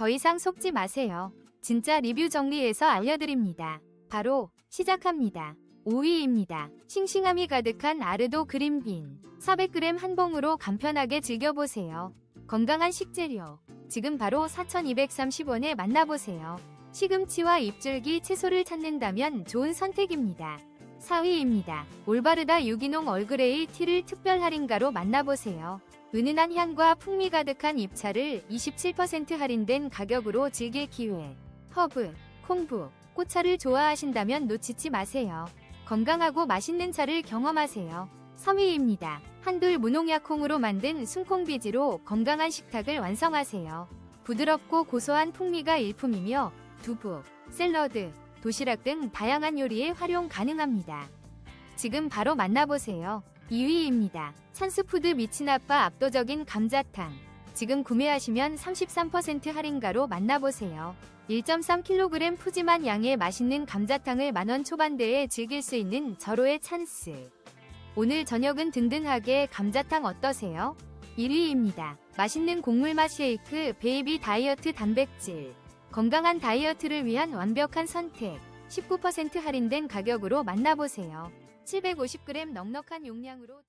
더 이상 속지 마세요. 진짜 리뷰 정리해서 알려드립니다. 바로 시작합니다. 5위입니다. 싱싱함이 가득한 아르도 그린빈. 400g 한 봉으로 간편하게 즐겨보세요. 건강한 식재료. 지금 바로 4,230원에 만나보세요. 시금치와 잎줄기 채소를 찾는다면 좋은 선택입니다. 4위입니다. 올바르다 유기농 얼그레이 티를 특별 할인가로 만나보세요. 은은한 향과 풍미 가득한 잎차를 27% 할인된 가격으로 즐길 기회. 허브, 콩부, 꽃차를 좋아하신다면 놓치지 마세요. 건강하고 맛있는 차를 경험하세요. 3위입니다. 한돌 무농약 콩으로 만든 순콩비지로 건강한 식탁을 완성하세요. 부드럽고 고소한 풍미가 일품이며 두부, 샐러드, 도시락 등 다양한 요리에 활용 가능합니다. 지금 바로 만나보세요. 2위입니다. 찬스푸드 미친아빠 압도적인 감자탕. 지금 구매하시면 33% 할인가로 만나보세요. 1.3kg 푸짐한 양의 맛있는 감자탕을 만원 초반대에 즐길 수 있는 절호의 찬스. 오늘 저녁은 든든하게 감자탕 어떠세요? 1위입니다. 맛있는 곡물 맛 쉐이크 베이비 다이어트 단백질. 건강한 다이어트를 위한 완벽한 선택. 19% 할인된 가격으로 만나보세요. 750g 넉넉한 용량으로